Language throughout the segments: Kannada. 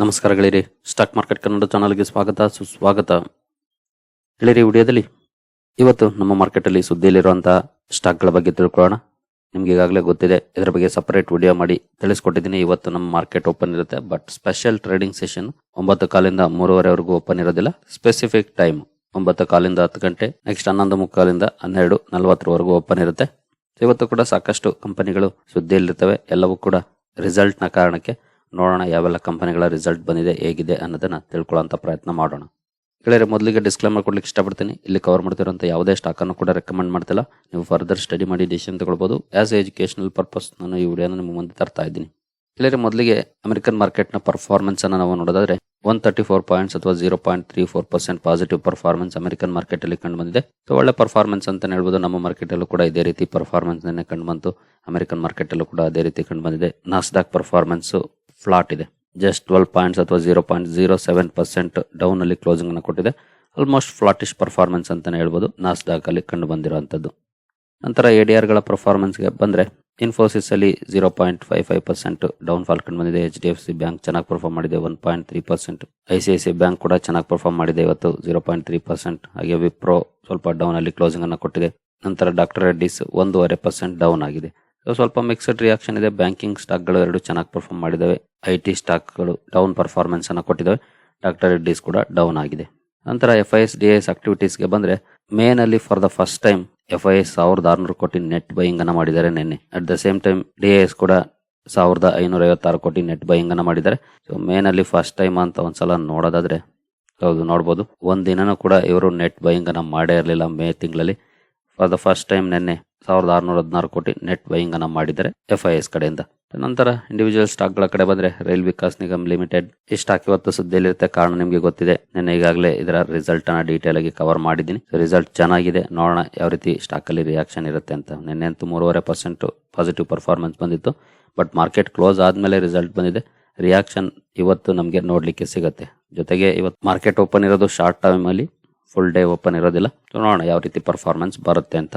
ನಮಸ್ಕಾರ ಗೆಳೆಯರಿ. ಸ್ಟಾಕ್ ಮಾರ್ಕೆಟ್ ಕನ್ನಡ ಚಾನಲ್ಗೆ ಸ್ವಾಗತ, ಸುಸ್ವಾಗತ. ಗೆಳೆಯರಿ ವಿಡಿಯೋದಲ್ಲಿ ಇವತ್ತು ನಮ್ಮ ಮಾರ್ಕೆಟಲ್ಲಿ ಸುದ್ದಿಯಲ್ಲಿರುವಂತಹ ಸ್ಟಾಕ್ಗಳ ಬಗ್ಗೆ ತಿಳ್ಕೊಳ್ಳೋಣ. ನಿಮ್ಗೆ ಈಗಾಗಲೇ ಗೊತ್ತಿದೆ, ಇದರ ಬಗ್ಗೆ ಸಪರೇಟ್ ವಿಡಿಯೋ ಮಾಡಿ ತಿಳಿಸ್ಕೊಟ್ಟಿದ್ದೀನಿ. ಇವತ್ತು ನಮ್ಮ ಮಾರ್ಕೆಟ್ ಓಪನ್ ಇರುತ್ತೆ ಬಟ್ ಸ್ಪೆಷಲ್ ಟ್ರೇಡಿಂಗ್ ಸೆಷನ್ ಒಂಬತ್ತು ಕಾಲಿಂದ ಮೂರುವರೆವರೆಗೂ ಓಪನ್ ಇರೋದಿಲ್ಲ. ಸ್ಪೆಸಿಫಿಕ್ ಟೈಮ್ ಒಂಬತ್ತು ಕಾಲಿಂದ ಹತ್ತು ಗಂಟೆ ನೆಕ್ಸ್ಟ್ ಹನ್ನೊಂದು ಮುಕ್ಕಾಲಿಂದ ಹನ್ನೆರಡು ನಲವತ್ತರವರೆಗೂ ಓಪನ್ ಇರುತ್ತೆ. ಇವತ್ತು ಕೂಡ ಸಾಕಷ್ಟು ಕಂಪನಿಗಳು ಸುದ್ದಿಯಲ್ಲಿರ್ತವೆ. ಎಲ್ಲವೂ ಕೂಡ ರಿಸಲ್ಟ್ನ ಕಾರಣಕ್ಕೆ ನೋಡೋಣ ಯಾವೆಲ್ಲ ಕಂಪನಿಗಳ ರಿಸಲ್ಟ್ ಬಂದಿದೆ, ಹೇಗಿದೆ ಅನ್ನೋದನ್ನ ತಿಳ್ಕೊಳ್ಳೋಂಥ ಪ್ರಯತ್ನ ಮಾಡೋಣ. ಕೇಳಿದ್ರೆ ಮೊದಲಿಗೆ ಡಿಸ್ಕ್ಲೇಮರ್ ಕೊಡ್ಲಿಕ್ಕೆ ಇಷ್ಟಪಡ್ತೀನಿ. ಇಲ್ಲಿ ಕವರ್ ಮಾಡ್ತಿರೋಂಥ ಯಾವುದೇ ಸ್ಟಾಕನ್ನು ಕೂಡ ರೆಕಮೆಂಡ್ ಮಾಡ್ತಿಲ್ಲ. ನೀವು ಫರ್ದರ್ ಸ್ಟಡಿ ಮಾಡಿ ಡಿಸಿಷನ್ ತಗೊಳ್ಬೋದು. ಆಸ್ ಎಜುಕೇಷನಲ್ ಪರ್ಪಸ್ ನಾನು ಈ ವಿಡಿಯೋನ ನಿಮ್ಮ ಮುಂದೆ ತರ್ತಾ ಇದ್ದೀನಿ. ಕೇಳಿದ್ರೆ ಮೊದಲಿಗೆ ಅಮೆರಿಕನ್ ಮಾರ್ಕೆಟ್ನ ಪರ್ಫಾರ್ಮೆನ್ಸನ್ನು ನಾವು ನೋಡೋದಾದ್ರೆ ಒನ್ ತರ್ಟಿ ಫೋರ್ ಪಾಯಿಂಟ್ಸ್ ಅಥವಾ zero point three four percent positive performance American ಮಾರ್ಕೆಟಲ್ಲಿ ಕಂಡು ಬಂದಿದೆ. ಸೊ ಒಳ್ಳೆ ಪರ್ಫಾರ್ಮೆನ್ಸ್ ಅಂತ ಹೇಳ್ಬೋದು. ನಮ್ಮ ಮಾರ್ಕೆಟಲ್ಲೂ ಕೂಡ ಇದೇ ರೀತಿ ಪರ್ಫಾರ್ಮೆನ್ಸ್ನೇ ಕಂಡು ಬಂತು. ಅಮೆರಿಕನ್ ಮಾರ್ಕೆಟಲ್ಲೂ ಕೂಡ ಅದೇ ರೀತಿ ಕಂಡು ಬಂದಿದೆ. ನಾಸ್ಡಾಕ್ ಪರ್ಫಾರ್ಮೆನ್ಸ್ ಫ್ಲಾಟ್ ಇದೆ. ಜಸ್ಟ್ ಟ್ವೆಲ್ ಪಾಯಿಂಟ್ಸ್ ಅಥವಾ zero point zero seven percent down ಅಲ್ಲಿ ಕ್ಲೋಸಿಂಗ್ ಅನ್ನು ಕೊಟ್ಟಿದೆ. ಆಲ್ಮೋಸ್ಟ್ ಫ್ಲಾಟಿಶ್ ಪರ್ಫಾರ್ಮೆನ್ಸ್ ಅಂತಲೇ ಹೇಳ್ಬೋದು. ನಾಸ್ಡಾಕ್ ಅಲ್ಲಿ ಕಂಡು ಬಂದಿರುವಂಥದ್ದು. ನಂತರ ಎ ಡಿ ಆರ್ಗಳ ಪರ್ಫಾರ್ಮೆನ್ಸ್ಗೆ ಬಂದರೆ ಇನ್ಫೋಸಿಸ್ ಅಲ್ಲಿ zero point five five percent down fall ಕಂಡು ಬಂದಿದೆ. H D F C bank ಚೆನ್ನಾಗಿ ಪರ್ಫಾರ್ಮ್ ಮಾಡಿದೆ. One point three percent I C I C bank ಕೂಡ ಚೆನ್ನಾಗಿ ಪರ್ಫಾರ್ಮ್ ಮಾಡಿದೆ ಇವತ್ತು. ಜೀರೋ ಪಾಯಿಂಟ್ ತ್ರೀ ಪರ್ಸೆಂಟ್ ಹಾಗೆ ವಿಪ್ರೋ ಸ್ವಲ್ಪ ಡೌನ್ ಅಲ್ಲಿ ಕ್ಲೋಸಿಂಗ್ ಅನ್ನು ಕೊಟ್ಟಿದೆ. ನಂತರ ಡಾಕ್ಟರ್ ರೆಡ್ಡಿಸ್ ಒಂದೂವರೆ ಪರ್ಸೆಂಟ್ ಡೌನ್ ಆಗಿದೆ. ಸೊ ಸ್ವಲ್ಪ ಮಿಕ್ಸ್ಡ್ ರಿಯಾಕ್ಷನ್ ಇದೆ. ಬ್ಯಾಂಕಿಂಗ್ ಸ್ಟಾಕ್ಗಳು ಎರಡು ಚೆನ್ನಾಗಿ ಪರ್ಫಾರ್ಮ್ ಮಾಡಿದ್ದಾವೆ. ಐ ಟಿ ಸ್ಟಾಕ್ಗಳು ಡೌನ್ ಪರ್ಫಾರ್ಮೆನ್ಸ್ ಅನ್ನು ಕೊಟ್ಟಿದ್ದಾವೆ. ಡಾಕ್ಟರ್ ರೆಡ್ಡಿಸ್ ಕೂಡ ಡೌನ್ ಆಗಿದೆ. ನಂತರ F I S D S ಆಕ್ಟಿವಿಟೀಸ್ಗೆ ಬಂದರೆ ಮೇನಲ್ಲಿ for the first time F I S ಸಾವಿರದ ಆರುನೂರು ಕೋಟಿ ನೆಟ್ ಬೈಯಿಂಗ್ ಅನ್ನು ಮಾಡಿದ್ದಾರೆ ನಿನ್ನೆ. At the same time D S ಕೂಡ ಸಾವಿರದ ಐನೂರ ಐವತ್ತಾರು ಕೋಟಿ ನೆಟ್ ಬೈಯಿಂಗ್ ಅನ್ನು ಮಾಡಿದ್ದಾರೆ. ಸೊ ಮೇನಲ್ಲಿ ಫಸ್ಟ್ ಟೈಮ್ ಅಂತ ಒಂದ್ಸಲ ನೋಡೋದಾದ್ರೆ, ಹೌದು, ನೋಡ್ಬೋದು. ಒಂದಿನ ಕೂಡ ಇವರು ನೆಟ್ ಬೈಯಿಂಗ್ ಅನ್ನು ಮಾಡೇ ಇರಲಿಲ್ಲ. ಮೇ ತಿಂಗಳಲ್ಲಿ. ಫಾರ್ ದ ಫಸ್ಟ್ ಟೈಮ್ ನಿನ್ನೆ ಸಾವಿರದ ಆರುನೂರ ಹದಿನಾರು ಕೋಟಿ ನೆಟ್ ಬೈಯಿಂಗ್ ಅನ್ನು ಮಾಡಿದರೆ ಎಫ್ ಐ ಎಸ್ ಕಡೆಯಿಂದ. ನಂತರ ಇಂಡಿವಿಜುವಲ್ ಸ್ಟಾಕ್ಗಳ ಕಡೆ ಬಂದ್ರೆ ರೈಲ್ ವಿಕಾಸ್ ನಿಗಮ್ ಲಿಮಿಟೆಡ್ ಈ ಸ್ಟಾಕ್ ಇವತ್ತು ಸುದ್ದಿಯಲ್ಲಿರುತ್ತೆ, ಕಾರಣ ನಿಮಗೆ ಗೊತ್ತಿದೆ. ನಾನು ಈಗಾಗಲೇ ಇದರ ರಿಸಲ್ಟ್ ಅನ್ನ ಡೀಟೇಲ್ ಆಗಿ ಕವರ್ ಮಾಡಿದ್ದೀನಿ. ರಿಸಲ್ಟ್ ಚೆನ್ನಾಗಿದೆ, ನೋಡೋಣ ಯಾವ ರೀತಿ ಸ್ಟಾಕ್ ಅಲ್ಲಿ ರಿಯಾಕ್ಷನ್ ಇರುತ್ತೆ ಅಂತ. ನಿನ್ನೆ ಅಂತೂ ಮೂರುವರೆ ಪರ್ಸೆಂಟ್ ಪಾಸಿಟಿವ್ ಪರ್ಫಾರ್ಮೆನ್ಸ್ ಬಂದಿತ್ತು. ಬಟ್ ಮಾರ್ಕೆಟ್ ಕ್ಲೋಸ್ ಆದ್ಮೇಲೆ ರಿಸಲ್ಟ್ ಬಂದಿದೆ. ರಿಯಾಕ್ಷನ್ ಇವತ್ತು ನಮಗೆ ನೋಡಲಿಕ್ಕೆ ಸಿಗುತ್ತೆ. ಜೊತೆಗೆ ಇವತ್ತು ಮಾರ್ಕೆಟ್ ಓಪನ್ ಇರೋದು ಶಾರ್ಟ್ ಟೈಮ್ ಅಲ್ಲಿ. ಫುಲ್ ಡೇ ಓಪನ್ ಇರೋದಿಲ್ಲ. ನೋಡೋಣ ಯಾವ ರೀತಿ ಪರ್ಫಾರ್ಮೆನ್ಸ್ ಬರುತ್ತೆ ಅಂತ.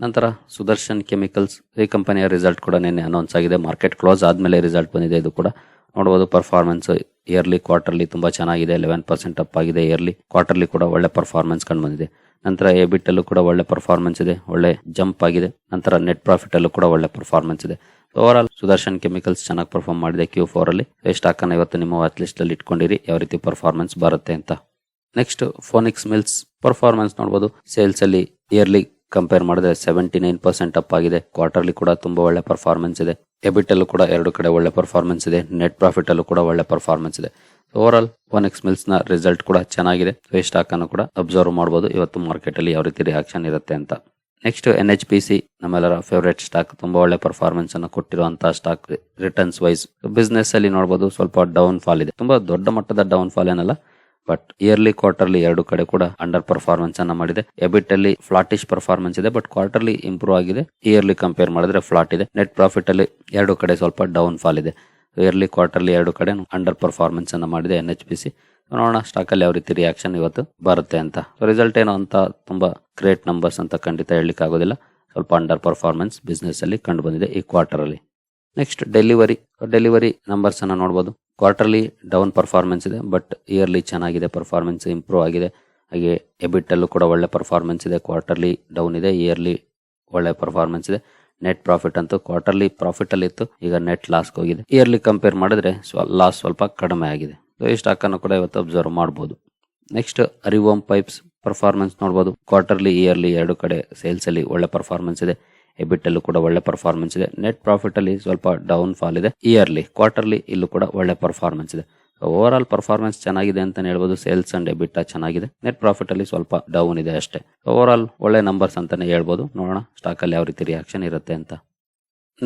ನಂತರ ಸುದರ್ಶನ್ ಕೆಮಿಕಲ್ಸ್ ಈ ಕಂಪನಿಯ ರಿಸಲ್ಟ್ ಕೂಡ ನಿನ್ನೆ ಅನೌನ್ಸ್ ಆಗಿದೆ. ಮಾರ್ಕೆಟ್ ಕ್ಲೋಸ್ ಆದಮೇಲೆ ರಿಸಲ್ಟ್ ಬಂದಿದೆ ಇದು ಕೂಡ. ನೋಡಬಹುದು ಪರ್ಫಾರ್ಮೆನ್ಸ್ ಇಯರ್ಲಿ ಕ್ವಾರ್ಟರ್ಲಿ ತುಂಬಾ ಚೆನ್ನಾಗಿದೆ. ಲೆವೆನ್ ಪರ್ಸೆಂಟ್ ಅಪ್ ಆಗಿದೆ ಇಯರ್ಲಿ ಕ್ವಾರ್ಟರ್ಲಿ ಕೂಡ ಒಳ್ಳೆ ಪರ್ಫಾರ್ಮೆನ್ಸ್ ಕಂಡು ಬಂದಿದೆ. ನಂತರ ಎಬಿಟ್ ಅಲ್ಲೂ ಕೂಡ ಒಳ್ಳೆ ಪರ್ಫಾರ್ಮೆನ್ಸ್ ಇದೆ. ಒಳ್ಳೆ ಜಂಪ್ ಆಗಿದೆ. ನಂತರ ನೆಟ್ ಪ್ರಾಫಿಟ್ ಅಲ್ಲೂ ಕೂಡ ಒಳ್ಳೆ ಪರ್ಫಾರ್ಮೆನ್ಸ್ ಇದೆ. ಓವರ್ ಆಲ್ ಸುದರ್ಶನ್ ಕೆಮಿಕಲ್ಸ್ ಚೆನ್ನಾಗಿ ಪರ್ಫಾರ್ಮ್ ಮಾಡಿದೆ ಕ್ಯೂ ಫೋರ್ ಅಲ್ಲಿ. ಸ್ಟಾಕ್ ಅನ್ನು ಇವತ್ತು ನಿಮ್ಮ ವಾಚ್ ಅಲ್ಲಿ ಇಟ್ಕೊಂಡಿರಿ. ಯಾವ ರೀತಿ ಪರ್ಫಾರ್ಮೆನ್ಸ್ ಬರುತ್ತೆ ಅಂತ. ನೆಕ್ಸ್ಟ್ ಫೋನಿಕ್ಸ್ ಮಿಲ್ಸ್ ಪರ್ಫಾರ್ಮೆನ್ಸ್ ನೋಡಬಹುದು ಸೇಲ್ಸ್ ಅಲ್ಲಿ ಇಯರ್ಲಿ ಕಂಪೇರ್ ಮಾಡಿದ್ರೆ ಸೆವೆಂಟಿ ನೈನ್ ಪರ್ಸೆಂಟ್ ಅಪ್ ಆಗಿದೆ. ಕ್ವಾರ್ಟರ್ಲಿ ಕೂಡ ತುಂಬಾ ಒಳ್ಳೆ ಪರ್ಫಾರ್ಮೆನ್ಸ್ ಇದೆ. ಎಬಿಟ್ ಅಲ್ಲೂ ಕೂಡ ಎರಡು ಕಡೆ ಒಳ್ಳೆ ಪರ್ಫಾರ್ಮೆನ್ಸ್ ಇದೆ. ನೆಟ್ ಪ್ರಾಫಿಟ್ ಅಲ್ಲೂ ಕೂಡ ಒಳ್ಳೆ ಪರ್ಫಾರ್ಮೆನ್ಸ್ ಇದೆ. ಓವರ್ ಆಲ್ ಫೋನಿಕ್ಸ್ ಮಿಲ್ಸ್ನ ರಿಸಲ್ಟ್ ಕೂಡ ಚೆನ್ನಾಗಿದೆ. ಸ್ಟಾಕ್ ಅನ್ನು ಕೂಡ ಅಬ್ಸರ್ವ್ ಮಾಡಬಹುದು ಇವತ್ತು ಮಾರ್ಕೆಟ್ ಅಲ್ಲಿ ಯಾವ ರೀತಿ ರಿಯಾಕ್ಷನ್ ಇರುತ್ತೆ ಅಂತ. Next N H P C ನಮ್ಮೆಲ್ಲರ ಫೇವರೇಟ್ ಸ್ಟಾಕ್ ತುಂಬಾ ಒಳ್ಳೆ ಪರ್ಫಾರ್ಮೆನ್ಸ್ ಅನ್ನು ಕೊಟ್ಟಿರುವಂತಹ ಸ್ಟಾಕ್ ರಿಟರ್ನ್ಸ್ ವೈಸ್ ಬಿಸ್ನೆಸ್ ಅಲ್ಲಿ ನೋಡಬಹುದು ಸ್ವಲ್ಪ ಡೌನ್ ಫಾಲ್ ಇದೆ. ತುಂಬಾ ದೊಡ್ಡ ಮಟ್ಟದ ಡೌನ್ ಫಾಲ್ ಏನಲ್ಲ. ಬಟ್ ಇಯರ್ಲಿ ಕ್ವಾರ್ಟರ್ಲಿ ಎರಡು ಕಡೆ ಕೂಡ ಅಂಡರ್ ಪರ್ಫಾರ್ಮೆನ್ಸ್ ಅನ್ನ ಮಾಡಿದೆ. ಎಬಿಟ್ ಅಲ್ಲಿ ಫ್ಲಾಟಿಶ್ ಪರ್ಫಾರ್ಮೆನ್ಸ್ ಇದೆ ಬಟ್ ಕ್ವಾರ್ಟರ್ಲಿ ಇಂಪ್ರೂವ್ ಆಗಿದೆ. ಇಯರ್ಲಿ ಕಂಪೇರ್ ಮಾಡಿದ್ರೆ ಫ್ಲಾಟ್ ಇದೆ. ನೆಟ್ ಪ್ರಾಫಿಟ್ ಅಲ್ಲಿ ಎರಡು ಕಡೆ ಸ್ವಲ್ಪ ಡೌನ್ ಫಾಲ್ ಇದೆ. ಇಯರ್ಲಿ ಕ್ವಾರ್ಟರ್ಲಿ ಎರಡು ಕಡೆ ಅಂಡರ್ ಪರ್ಫಾರ್ಮೆನ್ಸ್ ಅನ್ನ ಮಾಡಿದೆ ಎನ್ ಎಚ್ ಪಿ ಸಿ ನೋಡೋಣ ಸ್ಟಾಕ್ ಅಲ್ಲಿ ಯಾವ ರೀತಿ ರಿಯಾಕ್ಷನ್ ಇವತ್ತು ಬರುತ್ತೆ ಅಂತ. ರಿಸಲ್ಟ್ ಏನೋ ಅಂತ ತುಂಬಾ ಗ್ರೇಟ್ ನಂಬರ್ಸ್ ಅಂತ ಖಂಡಿತ ಹೇಳಲಿಕ್ಕೆ ಆಗೋದಿಲ್ಲ. ಸ್ವಲ್ಪ ಅಂಡರ್ ಪರ್ಫಾರ್ಮೆನ್ಸ್ ಬಿಸ್ನೆಸ್ ಅಲ್ಲಿ ಕಂಡು ಬಂದಿದೆ ಈ ಕ್ವಾರ್ಟರ್ ಅಲ್ಲಿ. ನೆಕ್ಸ್ಟ್ ಡೆಲಿವರಿ ಡೆಲಿವರಿ ನಂಬರ್ಸ್ ಅನ್ನ ನೋಡಬಹುದು ಕ್ವಾರ್ಟರ್ಲಿ ಡೌನ್ ಪರ್ಫಾರ್ಮೆನ್ಸ್ ಇದೆ ಬಟ್ ಇಯರ್ಲಿ ಚೆನ್ನಾಗಿದೆ ಪರ್ಫಾರ್ಮೆನ್ಸ್ ಇಂಪ್ರೂವ್ ಆಗಿದೆ. ಹಾಗೆ ಎಬಿಟಲ್ಲೂ ಕೂಡ ಒಳ್ಳೆ ಪರ್ಫಾರ್ಮೆನ್ಸ್ ಇದೆ ಕ್ವಾರ್ಟರ್ಲಿ ಡೌನ್ ಇದೆ ಇಯರ್ಲಿ ಒಳ್ಳೆ ಪರ್ಫಾರ್ಮೆನ್ಸ್ ಇದೆ. ನೆಟ್ ಪ್ರಾಫಿಟ್ ಅಂತೂ ಕ್ವಾರ್ಟರ್ಲಿ ಪ್ರಾಫಿಟ್ ಅಲ್ಲಿ ಇತ್ತು, ಈಗ ನೆಟ್ ಲಾಸ್ಗೆ ಹೋಗಿದೆ. ಇಯರ್ಲಿ ಕಂಪೇರ್ ಮಾಡಿದ್ರೆ ಲಾಸ್ ಸ್ವಲ್ಪ ಕಡಿಮೆ ಆಗಿದೆ. So, ಈ ಸ್ಟಾಕ್ ಅನ್ನು ಕೂಡ ಇವತ್ತು ಅಬ್ಸರ್ವ್ ಮಾಡಬಹುದು ನೆಕ್ಸ್ಟ್ ಅರಿವೋಮ್ ಪೈಪ್ಸ್ ಪರ್ಫಾರ್ಮೆನ್ಸ್ ನೋಡಬಹುದು ಕ್ವಾರ್ಟರ್ಲಿ ಇಯರ್ಲಿ ಎರಡು ಕಡೆ ಸೇಲ್ಸ್ ಅಲ್ಲಿ ಒಳ್ಳೆ ಪರ್ಫಾರ್ಮೆನ್ಸ್ ಇದೆ. ಎಬಿಟ್ ಅಲ್ಲೂ ಕೂಡ ಒಳ್ಳೆ ಪರ್ಫಾರ್ಮೆನ್ಸ್ ಇದೆ. ನೆಟ್ ಪ್ರಾಫಿಟ್ ಅಲ್ಲಿ ಸ್ವಲ್ಪ ಡೌನ್ ಫಾಲ್ ಇದೆ. ಇಯರ್ಲಿ ಕ್ವಾರ್ಟರ್ಲಿ ಇಲ್ಲೂ ಕೂಡ ಒಳ್ಳೆ ಪರ್ಫಾರ್ಮೆನ್ಸ್ ಇದೆ. ಓವರ್ ಆಲ್ ಪರ್ಫಾರ್ಮೆನ್ಸ್ ಚೆನ್ನಾಗಿದೆ ಅಂತ ಹೇಳ್ಬೋದು. ಸೇಲ್ಸ್ ಅಂಡ್ ಎಬಿಟ್ ಚೆನ್ನಾಗಿದೆ. ನೆಟ್ ಪ್ರಾಫಿಟ್ ಅಲ್ಲಿ ಸ್ವಲ್ಪ ಡೌನ್ ಇದೆ ಅಷ್ಟೇ. ಓವರ್ ಆಲ್ ಒಳ್ಳೆ ನಂಬರ್ಸ್ ಅಂತಾನೆ ಹೇಳ್ಬೋದು. ನೋಡೋಣ ಸ್ಟಾಕ್ ಅಲ್ಲಿ ಯಾವ ರೀತಿ ರಿಯಾಕ್ಷನ್ ಇರುತ್ತೆ ಅಂತ.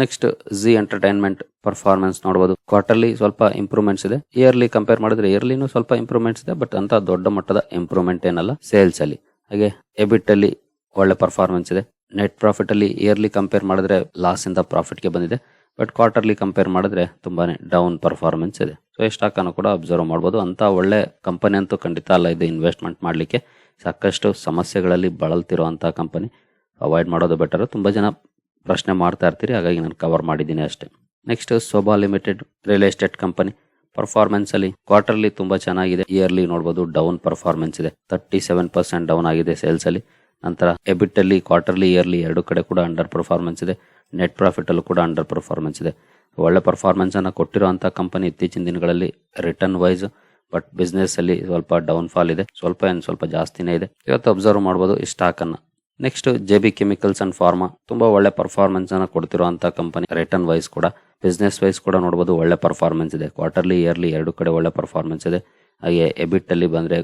ನೆಕ್ಸ್ಟ್ ಜಿ ಎಂಟರ್ಟೈನ್ಮೆಂಟ್ ಪರ್ಫಾರ್ಮೆನ್ಸ್ ನೋಡಬಹುದು ಕ್ವಾರ್ಟರ್ಲಿ ಸ್ವಲ್ಪ ಇಂಪ್ರೂವ್ಮೆಂಟ್ಸ್ ಇದೆ. ಇಯರ್ಲಿ ಕಂಪೇರ್ ಮಾಡಿದ್ರೆ ಇಯರ್ಲಿನೂ ಸ್ವಲ್ಪ ಇಂಪ್ರೂವ್ಮೆಂಟ್ಸ್ ಇದೆ ಬಟ್ ಅಂತ ದೊಡ್ಡ ಮಟ್ಟದ ಇಂಪ್ರೂವ್ಮೆಂಟ್ ಏನಲ್ಲ ಸೇಲ್ಸ್ ಅಲ್ಲಿ. ಹಾಗೆ ಎಬಿಟ್ ಅಲ್ಲಿ ಒಳ್ಳೆ ಪರ್ಫಾರ್ಮೆನ್ಸ್ ಇದೆ. ನೆಟ್ ಪ್ರಾಫಿಟಲ್ಲಿ ಇಯರ್ಲಿ ಕಂಪೇರ್ ಮಾಡಿದ್ರೆ ಲಾಸ್ ಇಂದ ಪ್ರಾಫಿಟ್ಗೆ ಬಂದಿದೆ. ಬಟ್ ಕ್ವಾರ್ಟರ್ಲಿ ಕಂಪೇರ್ ಮಾಡಿದ್ರೆ ತುಂಬಾನೇ ಡೌನ್ ಪರ್ಫಾರ್ಮೆನ್ಸ್ ಇದೆ. ಸೊ ಈ ಸ್ಟಾಕ್ ಅನ್ನು ಕೂಡ ಅಬ್ಸರ್ವ್ ಮಾಡ್ಬೋದು. ಅಂತ ಒಳ್ಳೆ ಕಂಪನಿ ಅಂತೂ ಖಂಡಿತ ಅಲ್ಲ, ಇದು ಇನ್ವೆಸ್ಟ್ಮೆಂಟ್ ಮಾಡಲಿಕ್ಕೆ ಸಾಕಷ್ಟು ಸಮಸ್ಯೆಗಳಲ್ಲಿ ಬಳಲ್ತಿರುವಂತಹ ಕಂಪನಿ ಅವಾಯ್ಡ್ ಮಾಡೋದು ಬೆಟರ್ ತುಂಬಾ ಜನ ಪ್ರಶ್ನೆ ಮಾಡ್ತಾ ಇರ್ತೀರಿ, ಹಾಗಾಗಿ ನಾನು ಕವರ್ ಮಾಡಿದ್ದೀನಿ ಅಷ್ಟೇ. Next Sobha limited real estate company performance ಅಲ್ಲಿ ಕ್ವಾರ್ಟರ್ಲಿ ತುಂಬಾ ಚೆನ್ನಾಗಿದೆ. ಇಯರ್ಲಿ ನೋಡಬಹುದು ಡೌನ್ ಪರ್ಫಾರ್ಮೆನ್ಸ್ ಇದೆ. ತರ್ಟಿ ಸೆವೆನ್ ಪರ್ಸೆಂಟ್ ಡೌನ್ ಆಗಿದೆ ಸೇಲ್ಸ್ ಅಲ್ಲಿ. ನಂತರ ಎಬಿಟ್ ಅಲ್ಲಿ ಕ್ವಾರ್ಟರ್ಲಿ ಇಯರ್ಲಿ ಎರಡು ಕಡೆ ಕೂಡ ಅಂಡರ್ ಪರ್ಫಾರ್ಮೆನ್ಸ್ ಇದೆ. ನೆಟ್ ಪ್ರಾಫಿಟ್ ಅಲ್ಲೂ ಕೂಡ ಅಂಡರ್ ಪರ್ಫಾರ್ಮೆನ್ಸ್ ಇದೆ. ಒಳ್ಳೆ ಪರ್ಫಾರ್ಮೆನ್ಸ್ ಅನ್ನ ಕೊಟ್ಟಿರುವಂತ ಕಂಪನಿ ಇತ್ತೀಚಿನ ದಿನಗಳಲ್ಲಿ ರಿಟರ್ನ್ ವೈಸ್ ಬಟ್ ಬಿಸ್ನೆಸ್ ಅಲ್ಲಿ ಸ್ವಲ್ಪ ಡೌನ್ ಫಾಲ್ ಇದೆ. ಸ್ವಲ್ಪ ಏನು ಸ್ವಲ್ಪ ಜಾಸ್ತಿನೇ ಇದೆ. ಇವತ್ತು ಅಬ್ಸರ್ವ್ ಮಾಡಬಹುದು ಈ ಸ್ಟಾಕ್ ಅನ್ನ. Next J B chemicals and pharma ತುಂಬಾ ಒಳ್ಳೆ ಪರ್ಫಾರ್ಮೆನ್ಸ್ ಅನ್ನ ಕೊಡ್ತಿರುವಂತ ಕಂಪನಿ ರಿಟರ್ನ್ ವೈಸ್ ಕೂಡ. ಬಿಸ್ನೆಸ್ ವೈಸ್ ಕೂಡ ನೋಡಬಹುದು ಒಳ್ಳೆ ಪರ್ಫಾರ್ಮೆನ್ಸ್ ಇದೆ. ಕ್ವಾರ್ಟರ್ಲಿ ಇಯರ್ಲಿ ಎರಡು ಕಡೆ ಒಳ್ಳೆ ಪರ್ಫಾರ್ಮೆನ್ಸ್ ಇದೆ. ಹಾಗೆ ಎಬಿಟ್ ಅಲ್ಲಿ ಬಂದ್ರೆ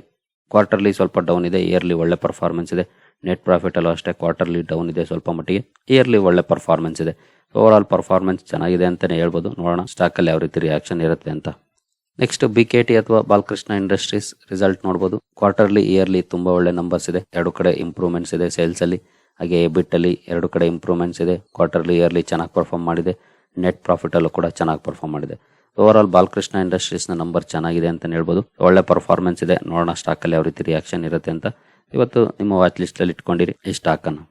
ಕ್ವಾರ್ಟರ್ಲಿ ಸ್ವಲ್ಪ ಡೌನ್ ಇದೆ ಇಯರ್ಲಿ ಒಳ್ಳೆ ಪರ್ಫಾರ್ಮೆನ್ಸ್ ಇದೆ. ನೆಟ್ ಪ್ರಾಫಿಟ್ ಅಲ್ಲೂ ಅಷ್ಟೇ ಕ್ವಾರ್ಟರ್ಲಿ ಡೌನ್ ಇದೆ ಸ್ವಲ್ಪ ಮಟ್ಟಿಗೆ. ಇಯರ್ಲಿ ಒಳ್ಳೆ ಪರ್ಫಾರ್ಮೆನ್ಸ್ ಇದೆ. ಓವರ್ ಆಲ್ ಪರ್ಫಾರ್ಮೆನ್ಸ್ ಚೆನ್ನಾಗಿದೆ ಅಂತಲೇ ಹೇಳ್ಬೋದು. ನೋಡೋಣ ಸ್ಟಾಕ್ ಅಲ್ಲಿ ಯಾವ ರೀತಿ ರಿಯಾಕ್ಷನ್ ಇರುತ್ತೆ ಅಂತ. ನೆಕ್ಸ್ಟ್ ಬಿ ಕೆ ಟಿ ಅಥವಾ ಬಾಲಕೃಷ್ಣ ಇಂಡಸ್ಟ್ರೀಸ್ ರಿಸಲ್ಟ್ ನೋಡಬಹುದು ಕ್ವಾರ್ಟರ್ಲಿ ಇಯರ್ಲಿ ತುಂಬ ಒಳ್ಳೆ ನಂಬರ್ಸ್ ಇದೆ. ಎರಡು ಕಡೆ ಇಂಪ್ರೂವ್ಮೆಂಟ್ಸ್ ಇದೆ ಸೇಲ್ಸ್ ಅಲ್ಲಿ. ಹಾಗೆ ಎಬಿಟ್ ಅಲ್ಲಿ ಎರಡು ಕಡೆ ಇಂಪ್ರೂವ್ಮೆಂಟ್ಸ್ ಇದೆ. ಕ್ವಾರ್ಟರ್ಲಿ ಇಯರ್ಲಿ ಚೆನ್ನಾಗಿ ಪರ್ಫಾರ್ಮ್ ಮಾಡಿದೆ. ನೆಟ್ ಪ್ರಾಫಿಟಲ್ಲೂ ಕೂಡ ಚೆನ್ನಾಗಿ ಪರ್ಫಾರ್ಮ್ ಮಾಡಿದೆ. ಓವರ್ ಆಲ್ ಬಾಲಕೃಷ್ಣ ಇಂಡಸ್ಟ್ರೀಸ್ನ ನಂಬರ್ ಚೆನ್ನಾಗಿದೆ ಅಂತ ಹೇಳ್ಬೋದು. ಒಳ್ಳೆ ಪರ್ಫಾರ್ಮೆನ್ಸ್ ಇದೆ. ನೋಡೋಣ ಸ್ಟಾಕಲ್ಲಿ ಯಾವ ರೀತಿ ರಿಯಾಕ್ಷನ್ ಇರುತ್ತೆ ಅಂತ. ಇವತ್ತು ನಿಮ್ಮ ವಾಚ್ ಲಿಸ್ಟ್ ಅಲ್ಲಿ ಇಟ್ಕೊಂಡಿರಿ, ಈ ಸ್ಟಾಕ್ ಅನ್ನು.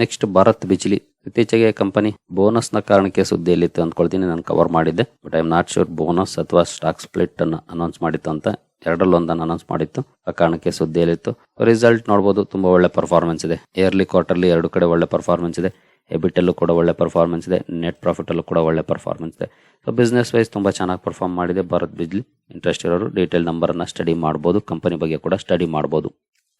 ನೆಕ್ಸ್ಟ್ ಭಾರತ್ ಬಿಜ್ಲಿ. ಇತ್ತೀಚೆಗೆ ಕಂಪನಿ ಬೋನಸ್ನ ಕಾರಣಕ್ಕೆ ಸುದ್ದಿಯಲ್ಲಿತ್ತು ಅಂದ್ಕೊಳ್ತೀನಿ, ನಾನು ಕವರ್ ಮಾಡಿದ್ದೆ. But I am not sure bonus ಅಥವಾ ಸ್ಟಾಕ್ ಸ್ಪ್ಲಿಟ್ ಅನ್ನು ಅನೌನ್ಸ್ ಮಾಡಿತ್ತು ಅಂತ ಎರಡರಲ್ಲಿ ಒಂದನ್ನು ಅನೌನ್ಸ್ ಮಾಡಿತ್ತು. ಆ ಕಾರಣಕ್ಕೆ ಸುದ್ದಿಯಲ್ಲಿತ್ತು. ರಿಸಲ್ಟ್ ನೋಡ್ಬೋದು, ತುಂಬಾ ಒಳ್ಳೆ ಪರ್ಫಾರ್ಮೆನ್ಸ್ ಇದೆ. ಇಯರ್ಲಿ ಕ್ವಾರ್ಟರ್ಲಿ ಎರಡು ಕಡೆ ಒಳ್ಳೆ ಪರ್ಫಾರ್ಮೆನ್ಸ್ ಇದೆ. ಎಬಿಟ್ ಅಲ್ಲೂ ಕೂಡ ಒಳ್ಳೆ ಪರ್ಫಾರ್ಮೆನ್ಸ್ ಇದೆ. ನೆಟ್ ಪ್ರಾಫಿಟಲ್ಲೂ ಕೂಡ ಒಳ್ಳೆ ಪರ್ಫಾರ್ಮೆನ್ಸ್ ಇದೆ. ಸೊ ಬಿಸ್ನೆಸ್ ವೈಸ್ ತುಂಬಾ ಚೆನ್ನಾಗಿ ಪರ್ಫಾರ್ಮ್ ಮಾಡಿದೆ ಭಾರತ್ ಬಿಜ್ಲಿ. ಇಂಟ್ರೆಸ್ಟ್ ಇರೋರು ಡೀಟೇಲ್ ನಂಬರನ್ನು ಸ್ಟಡಿ ಮಾಡ್ಬೋದು ಕಂಪನಿ ಬಗ್ಗೆ ಕೂಡ ಸ್ಟಡಿ ಮಾಡಬಹುದು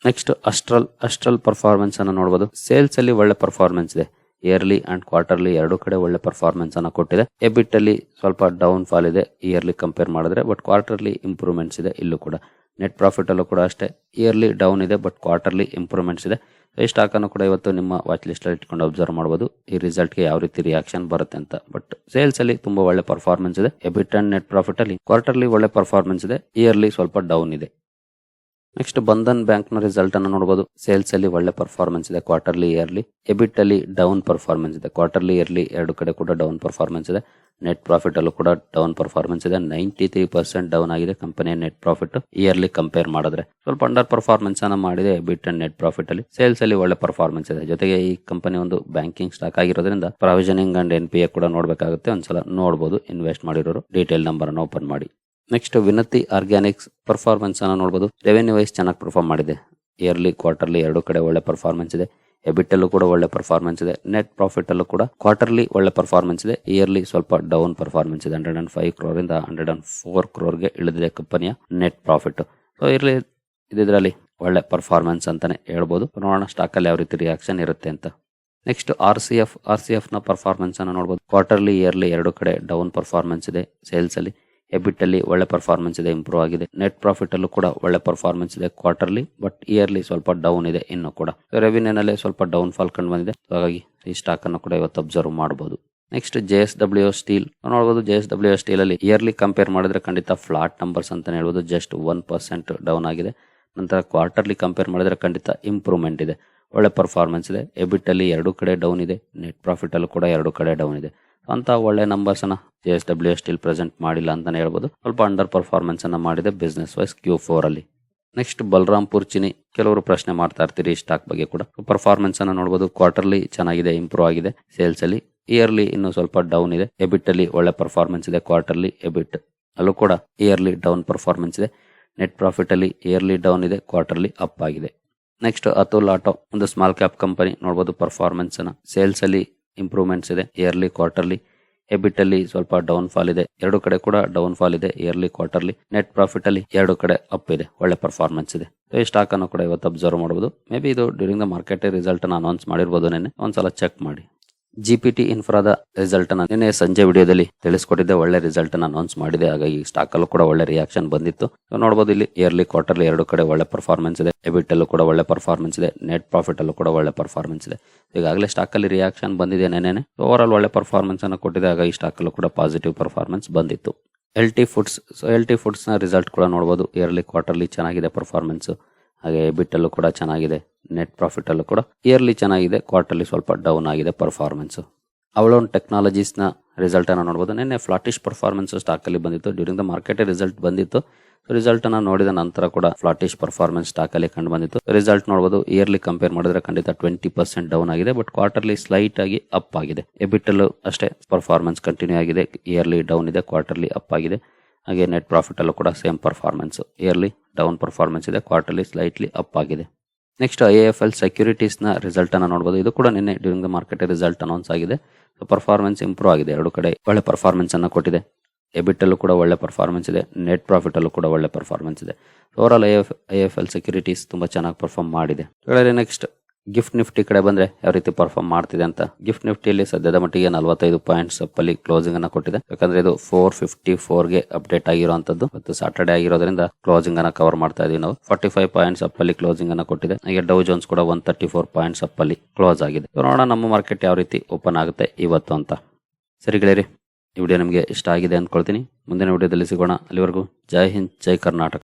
ನೆಕ್ಸ್ಟ್ ಅಸ್ಟ್ರಲ್ ಅಸ್ಟ್ರಲ್ ಪರ್ಫಾರ್ಮೆನ್ಸ್ ಅನ್ನು ನೋಡಬಹುದು ಸೇಲ್ಸ್ ಅಲ್ಲಿ ಒಳ್ಳೆ ಪರ್ಫಾರ್ಮೆನ್ಸ್ ಇದೆ. ಇಯರ್ಲಿ ಅಂಡ್ ಕ್ವಾರ್ಟರ್ಲಿ ಎರಡು ಕಡೆ ಒಳ್ಳೆ ಪರ್ಫಾರ್ಮೆನ್ಸ್ ಅನ್ನ ಕೊಟ್ಟಿದೆ. ಎಬಿಟ್ ಅಲ್ಲಿ ಸ್ವಲ್ಪ ಡೌನ್ ಫಾಲ್ ಇದೆ ಇಯರ್ಲಿ ಕಂಪೇರ್ ಮಾಡಿದ್ರೆ ಬಟ್ ಕ್ವಾರ್ಟರ್ಲಿ ಇಂಪ್ರೂವ್ಮೆಂಟ್ಸ್ ಇದೆ ಇಲ್ಲೂ ಕೂಡ. ನೆಟ್ ಪ್ರಾಫಿಟ್ ಅಲ್ಲೂ ಕೂಡ ಅಷ್ಟೇ. ಇಯರ್ಲಿ ಡೌನ್ ಇದೆ ಬಟ್ ಕ್ವಾರ್ಟರ್ಲಿ ಇಂಪ್ರೂವ್ಮೆಂಟ್ಸ್ ಇದೆ. ಈ ಸ್ಟಾಕ್ ಅನ್ನು ಕೂಡ ಇವತ್ತು ನಿಮ್ಮ ವಾಚ್ ಲಿಸ್ಟ್ ಅಲ್ಲಿ ಇಟ್ಕೊಂಡು ಅಬ್ಸರ್ವ್ ಮಾಡಬಹುದು ಈ ರಿಸಲ್ಟ್ಗೆ ಯಾವ ರೀತಿ ರಿಯಾಕ್ಷನ್ ಬರುತ್ತೆ ಅಂತ. ಬಟ್ ಸೇಲ್ಸ್ ಅಲ್ಲಿ ತುಂಬಾ ಒಳ್ಳೆ ಪರ್ಫಾರ್ಮೆನ್ಸ್ ಇದೆ. ಎಬಿಟ್ ಅಂಡ್ ನೆಟ್ ಪ್ರಾಫಿಟ್ ಅಲ್ಲಿ ಕ್ವಾರ್ಟರ್ಲಿ ಒಳ್ಳೆ ಪರ್ಫಾರ್ಮೆನ್ಸ್ ಇದೆ. ಇಯರ್ಲಿ ಸ್ವಲ್ಪ ಡೌನ್ ಇದೆ. ನೆಕ್ಸ್ಟ್ ಬಂಧನ್ ಬ್ಯಾಂಕ್ನ ರಿಸಲ್ಟ್ ಅನ್ನು ನೋಡಬಹುದು ಸೇಲ್ಸ್ ಅಲ್ಲಿ ಒಳ್ಳೆ ಪರ್ಫಾರ್ಮೆನ್ಸ್ ಇದೆ ಕ್ವಾರ್ಟರ್ಲಿ ಇಯರ್ಲಿ ಎಬಿಟ್ ಅಲ್ಲಿ ಡೌನ್ ಪರ್ಫಾರ್ಮೆನ್ಸ್ ಇದೆ. ಕ್ವಾರ್ಟರ್ಲಿ ಇಯರ್ಲಿ ಎರಡು ಕಡೆ ಕೂಡ ಡೌನ್ ಪರ್ಫಾರ್ಮೆನ್ಸ್ ಇದೆ. ನೆಟ್ ಪ್ರಾಫಿಟ್ ಅಲ್ಲೂ ಕೂಡ ಡೌನ್ ಪರ್ಫಾರ್ಮೆನ್ಸ್ ಇದೆ. ನೈಂಟಿ ತ್ರೀ ಪರ್ಸೆಂಟ್ ಡೌನ್ ಆಗಿದೆ ಕಂಪನಿಯ ನೆಟ್ ಪ್ರಾಫಿಟ್ ಇಯರ್ಲಿ ಕಂಪೇರ್ ಮಾಡಿದ್ರೆ ಸ್ವಲ್ಪ ಅಂಡರ್ ಪರ್ಫಾರ್ಮೆನ್ಸ್ ಅನ್ನ ಮಾಡಿದೆ ಎಬಿಟ್ ಅಂಡ್ ನೆಟ್ ಪ್ರಾಫಿಟ್ ಅಲ್ಲಿ. ಸೇಲ್ಸ್ ಅಲ್ಲಿ ಒಳ್ಳೆ ಪರ್ಫಾರ್ಮೆನ್ಸ್ ಇದೆ. ಜೊತೆಗೆ ಈ ಕಂಪನಿ ಒಂದು ಬ್ಯಾಂಕಿಂಗ್ ಸ್ಟಾಕ್ ಆಗಿರೋದ್ರಿಂದ provisioning and N P A ಕೂಡ ನೋಡಬೇಕಾಗುತ್ತೆ. ಒಂದ್ಸಲ ನೋಡಬಹುದು ಇನ್ವೆಸ್ಟ್ ಮಾಡಿರೋರು ಡೀಟೇಲ್ ನಂಬರ್ ಅನ್ನು ಓಪನ್ ಮಾಡಿ. ನೆಕ್ಸ್ಟ್ ವಿನತಿ ಆರ್ಗ್ಯಾನಿಕ್ಸ್ ಪರ್ಫಾರ್ಮೆನ್ಸ್ ಅನ್ನು ನೋಡಬಹುದು ರೆವೆನ್ಯೂ ವೈಸ್ ಚೆನ್ನಾಗಿ ಪರ್ಫಾರ್ಮ್ ಮಾಡಿದೆ. ಇಯರ್ಲಿ ಕ್ವಾರ್ಟರ್ಲಿ ಎರಡು ಕಡೆ ಒಳ್ಳೆ ಪರ್ಫಾರ್ಮೆನ್ಸ್ ಇದೆ. ಎಬಿಟ್ ಅಲ್ಲೂ ಕೂಡ ಒಳ್ಳೆ ಪರ್ಫಾರ್ಮೆನ್ಸ್ ಇದೆ. ನೆಟ್ ಪ್ರಾಫಿಟ್ ಅಲ್ಲೂ ಕೂಡ ಕ್ವಾರ್ಟರ್ಲಿ ಒಳ್ಳೆ ಪರ್ಫಾರ್ಮೆನ್ಸ್ ಇದೆ. ಇಯರ್ಲಿ ಸ್ವಲ್ಪ ಡೌನ್ ಪರ್ಫಾರ್ಮೆನ್ಸ್ ಇದೆ. ಹಂಡ್ರೆಡ್ ಅಂಡ್ ಫೈವ್ ಕ್ರೋರ್ ಇಂದ ಹಂಡ್ರೆಡ್ ಅಂಡ್ ಫೋರ್ ಕ್ರೋರ್ಗೆ ಇಳಿದಿದೆ ಕಂಪನಿಯ ನೆಟ್ ಪ್ರಾಫಿಟ್ ಸೊ ಇರ್ಲಿ ಇದರಲ್ಲಿ ಒಳ್ಳೆ ಪರ್ಫಾರ್ಮೆನ್ಸ್ ಅಂತಾನೆ ಹೇಳ್ಬೋದು. ನೋಡೋಣ ಸ್ಟಾಕ್ ಅಲ್ಲಿ ಯಾವ ರೀತಿ ರಿಯಾಕ್ಷನ್ ಇರುತ್ತೆ ಅಂತ. Next R C F R C ಎಫ್ನ performance ಅನ್ನು ನೋಡಬಹುದು ಕ್ವಾರ್ಟರ್ಲಿ ಇಯರ್ಲಿ ಎರಡು ಕಡೆ ಡೌನ್ ಪರ್ಫಾರ್ಮೆನ್ಸ್ ಇದೆ ಸೇಲ್ಸ್ ಅಲ್ಲಿ. ಎಬಿಟ್ ಅಲ್ಲಿ ಒಳ್ಳೆ ಪರ್ಫಾರ್ಮೆನ್ಸ್ ಇದೆ ಇಂಪ್ರೂವ್ ಆಗಿದೆ. ನೆಟ್ ಪ್ರಾಫಿಟ್ ಅಲ್ಲೂ ಕೂಡ ಒಳ್ಳೆ ಪರ್ಫಾರ್ಮೆನ್ಸ್ ಇದೆ ಕ್ವಾರ್ಟರ್ಲಿ ಬಟ್ ಇಯರ್ಲಿ ಸ್ವಲ್ಪ ಡೌನ್ ಇದೆ ಇನ್ನು ಕೂಡ. ರೆವಿನ್ಯೂ ನಲ್ಲಿ ಸ್ವಲ್ಪ ಡೌನ್ ಫಾಲ್ ಕಂಡು ಬಂದಿದೆ. ಹಾಗಾಗಿ ಈ ಸ್ಟಾಕ್ ಅನ್ನು ಕೂಡ ಇವತ್ತು ಅಬ್ಸರ್ವ್ ಮಾಡಬಹುದು next J S W steel ನೋಡಬಹುದು ಜೆ ಎಸ್ ಡಬ್ಲ್ಯೂ ಸ್ಟೀಲ್ ಅಲ್ಲಿ ಇಯರ್ಲಿ ಕಂಪೇರ್ ಮಾಡಿದ್ರೆ ಖಂಡಿತ ಫ್ಲಾಟ್ ನಂಬರ್ಸ್ ಅಂತ ಹೇಳ್ಬೋದು ಜಸ್ಟ್ ಒನ್ ಪರ್ಸೆಂಟ್ ಡೌನ್ ಆಗಿದೆ. ನಂತರ ಕ್ವಾರ್ಟರ್ಲಿ ಕಂಪೇರ್ ಮಾಡಿದ್ರೆ ಖಂಡಿತ ಇಂಪ್ರೂವ್ಮೆಂಟ್ ಇದೆ. ಒಳ್ಳೆ ಪರ್ಫಾರ್ಮೆನ್ಸ್ ಇದೆ. ಎಬಿಟ್ ಅಲ್ಲಿ ಎರಡು ಕಡೆ ಡೌನ್ ಇದೆ. ನೆಟ್ ಪ್ರಾಫಿಟ್ ಅಲ್ಲೂ ಕೂಡ ಎರಡು ಕಡೆ ಡೌನ್ ಇದೆ. ಅಂತ ಒಳ್ಳೆ ನಂಬರ್ಸ್ ಅನ್ನ J S W steel present ಮಾಡಿಲ್ಲ ಅಂತಾನೆ ಹೇಳ್ಬೋದು. ಸ್ವಲ್ಪ ಅಂಡರ್ ಪರ್ಫಾರ್ಮೆನ್ಸ್ ಅನ್ನ ಮಾಡಿದೆ ಬಿಸ್ನೆಸ್ ವೈಸ್ ಕ್ಯೂ ಫೋರ್ ಅಲ್ಲಿ. ನೆಕ್ಸ್ಟ್ ಬಲರಾಮ್ಪುರ್ ಚಿನಿ ಕೆಲವರು ಪ್ರಶ್ನೆ ಮಾಡ್ತಾ ಇರ್ತೀರಿ ಸ್ಟಾಕ್ ಬಗ್ಗೆ ಕೂಡ. ಪರ್ಫಾರ್ಮೆನ್ಸ್ ಅನ್ನ ನೋಡಬಹುದು ಕ್ವಾರ್ಟರ್ಲಿ ಚೆನ್ನಾಗಿದೆ ಇಂಪ್ರೂವ್ ಆಗಿದೆ ಸೇಲ್ಸ್ ಅಲ್ಲಿ. ಇಯರ್ಲಿ ಇನ್ನು ಸ್ವಲ್ಪ ಡೌನ್ ಇದೆ ಎಬಿಟ್ ಅಲ್ಲಿ ಒಳ್ಳೆ ಪರ್ಫಾರ್ಮೆನ್ಸ್ ಇದೆ ಕ್ವಾರ್ಟರ್ಲಿ ಎಬಿಟ್ ಅಲ್ಲೂ ಕೂಡ ಇಯರ್ಲಿ ಡೌನ್ ಪರ್ಫಾರ್ಮೆನ್ಸ್ ಇದೆ. ನೆಟ್ ಪ್ರಾಫಿಟ್ ಅಲ್ಲಿ ಇಯರ್ಲಿ ಡೌನ್ ಇದೆ ಕ್ವಾರ್ಟರ್ಲಿ ಅಪ್ ಆಗಿದೆ. ನೆಕ್ಸ್ಟ್ ಅತುಲ್ ಆಟೋ ಒಂದು ಸ್ಮಾಲ್ ಕ್ಯಾಪ್ ಕಂಪನಿ ನೋಡಬಹುದು ಪರ್ಫಾರ್ಮೆನ್ಸ್ ಅನ್ನ. ಸೇಲ್ಸ್ ಅಲ್ಲಿ ಇಂಪ್ರೂವ್ಮೆಂಟ್ಸ್ ಇದೆ ಇಯರ್ಲಿ ಕ್ವಾರ್ಟರ್ಲಿ ಎಬಿಟ್ ಅಲ್ಲಿ ಸ್ವಲ್ಪ ಡೌನ್ ಫಾಲ್ ಇದೆ. ಎರಡು ಕಡೆ ಕೂಡ ಡೌನ್ ಫಾಲ್ ಇದೆ ಇಯರ್ಲಿ ಕ್ವಾರ್ಟರ್ಲಿ ನೆಟ್ ಪ್ರಾಫಿಟ್ ಅಲ್ಲಿ ಎರಡು ಕಡೆ ಅಪ್ ಇದೆ, ಒಳ್ಳೆ ಪರ್ಫಾರ್ಮೆನ್ಸ್ ಇದೆ. ಈ ಸ್ಟಾಕ್ ಅನ್ನು ಕೂಡ ಇವತ್ತು ಅಬ್ಸರ್ವ್ ಮಾಡಬಹುದು ಮೇ ಬಿ ಇದು ಡ್ಯೂರಿಂಗ್ ದ ಮಾರ್ಕೆಟ್ ರಿಸಲ್ಟ್ ಅನ್ನು ಅನೌನ್ಸ್ ಮಾಡಿರ್ಬೋದು ನೆನೆ ಒಂದ್ಸಲ ಚೆಕ್ ಮಾಡಿ. ಜಿ ಪಿ ಟಿ ಇನ್ಫ್ರಾದ ರಿಸಲ್ಟ್ ಅನ್ನ ನಿನ್ನೆ ಸಂಜೆ ವಿಡಿಯೋದಲ್ಲಿ ತಿಳಿಸ್ಕೊಟ್ಟಿದ್ದೆ. ಒಳ್ಳೆ ರಿಸಲ್ಟ್ ಅನ್ನ ಅನೌನ್ಸ್ ಮಾಡಿದೆ. ಹಾಗಾಗಿ ಸ್ಟಾಕ್ ಅಲ್ಲೂ ಕೂಡ ಒಳ್ಳೆ ರಿಯಾಕ್ಷನ್ ಬಂದಿತ್ತು. ನೋಡಬಹುದು ಇಲ್ಲಿ ಇಯರ್ಲಿ ಕ್ವಾರ್ಟರ್ಲಿ ಎರಡು ಕಡೆ ಒಳ್ಳೆ ಪರ್ಫಾರ್ಮೆನ್ಸ್ ಇದೆ. ಎಬಿಟ್ ಅಲ್ಲೂ ಕೂಡ ಒಳ್ಳೆ ಪರ್ಫಾರ್ಮೆನ್ಸ್ ಇದೆ. ನೆಟ್ ಪ್ರಾಫಿಟ್ ಅಲ್ಲೂ ಕೂಡ ಒಳ್ಳೆ ಪರ್ಫಾರ್ಮೆನ್ಸ್ ಇದೆ. ಈಗಾಗಲೇ ಸ್ಟಾಕ್ ಅಲ್ಲಿ ರಿಯಾಕ್ಷನ್ ಬಂದಿದೆ ನೆನೆ ಓವರ್ ಆಲ್ ಒಳ್ಳೆ ಪರ್ಫಾರ್ಮೆನ್ಸ್ ಅನ್ನು ಕೊಟ್ಟಿದೆ. ಹಾಗಾಗಿ ಸ್ಟಾಕ್ ಅಲ್ಲೂ ಕೂಡ ಪಾಸಿಟಿವ್ ಪರ್ಫಾರ್ಮೆನ್ಸ್ ಬಂದಿತ್ತು. L T foods so L T ಫುಡ್ಸ್ನ result ಕೂಡ ನೋಡಬಹುದು ಇಯರ್ಲಿ ಕ್ವಾರ್ಟರ್ಲಿ ಚೆನ್ನಾಗಿದೆ ಪರ್ಫಾರ್ಮೆನ್ಸ್ ಹಾಗೆ ಬಿಟ್ಟಲ್ಲೂ ಕೂಡ ಚೆನ್ನಾಗಿದೆ ನೆಟ್ ಪ್ರಾಫಿಟ್ ಅಲ್ಲೂ ಕೂಡ. ಇಯರ್ಲಿ ಚೆನ್ನಾಗಿದೆ ಕ್ವಾರ್ಟರ್ಲಿ ಸ್ವಲ್ಪ ಡೌನ್ ಆಗಿದೆ ಪರ್ಫಾರ್ಮೆನ್ಸ್ ಅವಳೋನ್ ಟೆಕ್ನಾಲಜೀಸ್ನ ರಿಸಲ್ಟ್ ಅನ್ನ ನೋಡಬಹುದು ನಿನ್ನೆ ಫ್ಲಾಟಿಶ್ ಪರ್ಫಾರ್ಮೆನ್ಸ್ ಸ್ಟಾಕ್ ಅಲ್ಲಿ ಬಂದಿತ್ತು. ಡ್ಯೂರಿಂಗ್ ದ ಮಾರ್ಕೆಟ್ ರಿಸಲ್ಟ್ ಬಂದಿತ್ತು. ರಿಸಲ್ಟ್ ಅನ್ನ ನೋಡಿದ ನಂತರ ಕೂಡ ಫ್ಲಾಟಿಶ್ ಪರ್ಫಾರ್ಮೆನ್ಸ್ ಸ್ಟಾಕ್ ಅಲ್ಲಿ ಕಂಡು ಬಂದಿತ್ತು. ರಿಸಲ್ಟ್ ನೋಡಬಹುದು ಇಯರ್ಲಿ ಕಂಪೇರ್ ಮಾಡಿದ್ರೆ ಖಂಡಿತ ಟ್ವೆಂಟಿ ಪರ್ಸೆಂಟ್ ಡೌನ್ ಆಗಿದೆ ಬಟ್ ಕ್ವಾರ್ಟರ್ಲಿ ಸ್ಲೈಟ್ ಆಗಿ ಅಪ್ ಆಗಿದೆ. ಎಬಿಟಲ್ಲೂ ಅಷ್ಟೇ ಪರ್ಫಾರ್ಮೆನ್ಸ್ ಕಂಟಿನ್ಯೂ ಆಗಿದೆ ಇಯರ್ಲಿ ಡೌನ್ ಇದೆ ಕ್ವಾರ್ಟರ್ಲಿ ಅಪ್ ಆಗಿದೆ. ಹಾಗೆ ನೆಟ್ ಪ್ರಾಫಿಟ್ ಅಲ್ಲೂ ಕೂಡ same performance yearly down performance ಇದೆ ಕ್ವಾರ್ಟರ್ಲಿ ಸ್ಲೈಟ್ಲಿ ಅಪ್ ಆಗಿದೆ. ನೆಕ್ಸ್ಟ್ ಐ ಎಫ್ ಎಲ್ ಸೆಕ್ಯೂರಿಟೀಸ್ನ ರಿಸಲ್ಟನ್ನು ನೋಡ್ಬೋದು. ಇದು ಕೂಡ ನಿನ್ನೆ during the market result announce ಆಗಿದೆ. ಪರ್ಫಾರ್ಮೆನ್ಸ್ ಇಂಪ್ರೂವ್ ಆಗಿದೆ. ಎರಡು ಕಡೆ ಒಳ್ಳೆ ಅನ್ನ ಕೊಟ್ಟಿದೆ. ಎಬಿಟಲ್ಲೂ ಕೂಡ ಒಳ್ಳೆ ಪರ್ಫಾರ್ಮೆನ್ಸ್ ಇದೆ. ನೆಟ್ ಪ್ರಾಫಿಟಲ್ಲೂ ಕೂಡ ಒಳ್ಳೆ ಪರ್ಫಾರ್ಮೆನ್ಸ್ ಇದೆ. Over all I F I F L securities ತುಂಬಾ ಚೆನ್ನಾಗಿ ಪರ್ಫಾರ್ಮ್ ಮಾಡಿದೆ. ನೆಕ್ಸ್ಟ್ ಗಿಫ್ಟ್ ನಿಫ್ಟಿ ಕಡೆ ಬಂದ್ರೆ ಯಾವ ರೀತಿ ಪರ್ಫಾರ್ಮ್ ಮಾಡ್ತಿದೆ ಅಂತ. ಗಿಫ್ಟ್ ನಿಫ್ಟಿಯಲ್ಲಿ ಸದ್ಯದ ಮಟ್ಟಿಗೆ ನಲವತ್ತೈದು ಪಾಯಿಂಟ್ಸ್ ಅಲ್ಲಿ ಕ್ಲೋಸಿಂಗ್ ಅನ್ನ ಕೊಟ್ಟಿದೆ. ಯಾಕಂದ್ರೆ ಇದು ಫೋರ್ ಫಿಫ್ಟಿ ಫೋರ್ಗೆ ಅಪ್ಡೇಟ್ ಆಗಿರುವಂತದ್ದು. ಮತ್ತು ಸಾಟರ್ಡೆ ಆಗಿರೋದ್ರಿಂದ ಕ್ಲೋಸಿಂಗ್ ಅನ್ನ ಕವರ್ ಮಾಡ್ತಾ ಇದೀವಿ ನಾವು. ಫಾರ್ಟಿ ಫೈವ್ ಪಾಯಿಂಟ್ಸ್ ಅಪ್ ಅಲ್ಲಿ ಕ್ಲೋಸಿಂಗ್ ಅನ್ನ ಕೊಟ್ಟಿದೆ. ಹಾಗೆ ಡೌ ಜೋನ್ಸ್ ಕೂಡ one thirty four points up ಅಲ್ಲಿ ಕ್ಲೋಸ್ ಆಗಿದೆ ನೋಡೋಣ ನಮ್ಮ ಮಾರ್ಕೆಟ್ ಯಾವ ರೀತಿ ಓಪನ್ ಆಗುತ್ತೆ ಇವತ್ತು ಅಂತ. ಸರಿ ಗೆಳೆಯರಿ, ಈ ವಿಡಿಯೋ ನಿಮಗೆ ಇಷ್ಟ ಆಗಿದೆ ಅಂದ್ಕೊಳ್ತೀನಿ. ಮುಂದಿನ ವಿಡಿಯೋದಲ್ಲಿ ಸಿಗೋಣ. ಅಲ್ಲಿವರೆಗೂ ಜೈ ಹಿಂದ್, ಜೈ ಕರ್ನಾಟಕ.